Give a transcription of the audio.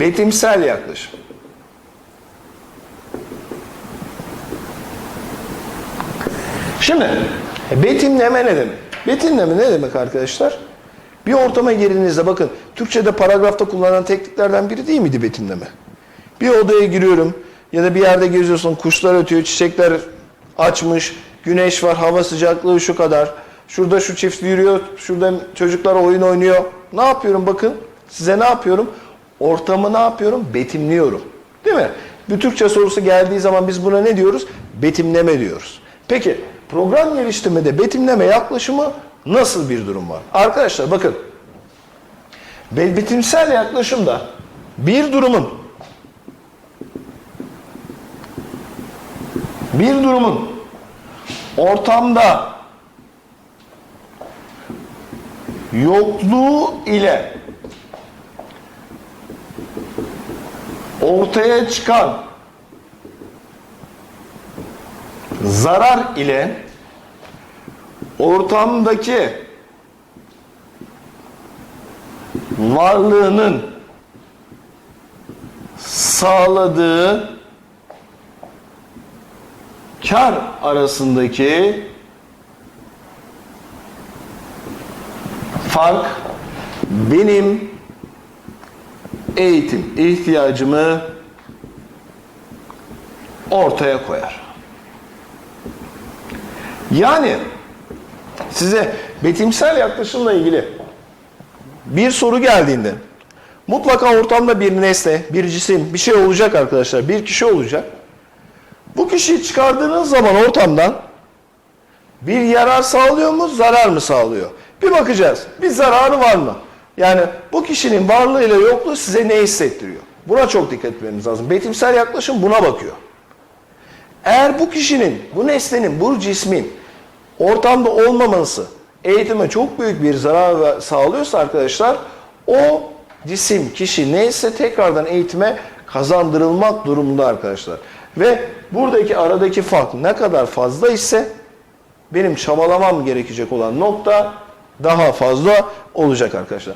Betimsel yaklaşım. Şimdi betimleme ne demek? Betimleme ne demek arkadaşlar? Bir ortama girdiğinizde bakın Türkçe'de paragrafta kullanılan tekniklerden biri değil miydi betimleme? Bir odaya giriyorum ya da bir yerde geziyorsun kuşlar ötüyor, çiçekler açmış, güneş var, hava sıcaklığı şu kadar. Şurada şu çift yürüyor, şurada çocuklar oyun oynuyor. Ne yapıyorum bakın size ne yapıyorum? Ortamı ne yapıyorum? Betimliyorum. Değil mi? Bir Türkçe sorusu geldiği zaman biz buna ne diyoruz? Betimleme diyoruz. Peki program geliştirmede betimleme yaklaşımı nasıl bir durum var? Arkadaşlar bakın. be- Betimsel yaklaşımda bir durumun bir durumun ortamda yokluğu ile ortaya çıkan zarar ile ortamdaki varlığının sağladığı kar arasındaki fark benim eğitim ihtiyacımı ortaya koyar. Yani size betimsel yaklaşımla ilgili bir soru geldiğinde mutlaka ortamda bir nesne, bir cisim, bir şey olacak arkadaşlar. Bir kişi olacak. Bu kişiyi çıkardığınız zaman ortamdan bir yarar sağlıyor mu, zarar mı sağlıyor? Bir bakacağız. Bir zararı var mı? Yani bu kişinin varlığıyla yokluğu size ne hissettiriyor? Buna çok dikkat etmemiz lazım. Betimsel yaklaşım buna bakıyor. Eğer bu kişinin, bu nesnenin, bu cismin ortamda olmaması eğitime çok büyük bir zarar sağlıyorsa arkadaşlar o cisim, kişi neyse tekrardan eğitime kazandırılmak durumunda arkadaşlar. Ve buradaki aradaki fark ne kadar fazla ise benim çabalamam gerekecek olan nokta daha fazla olacak arkadaşlar.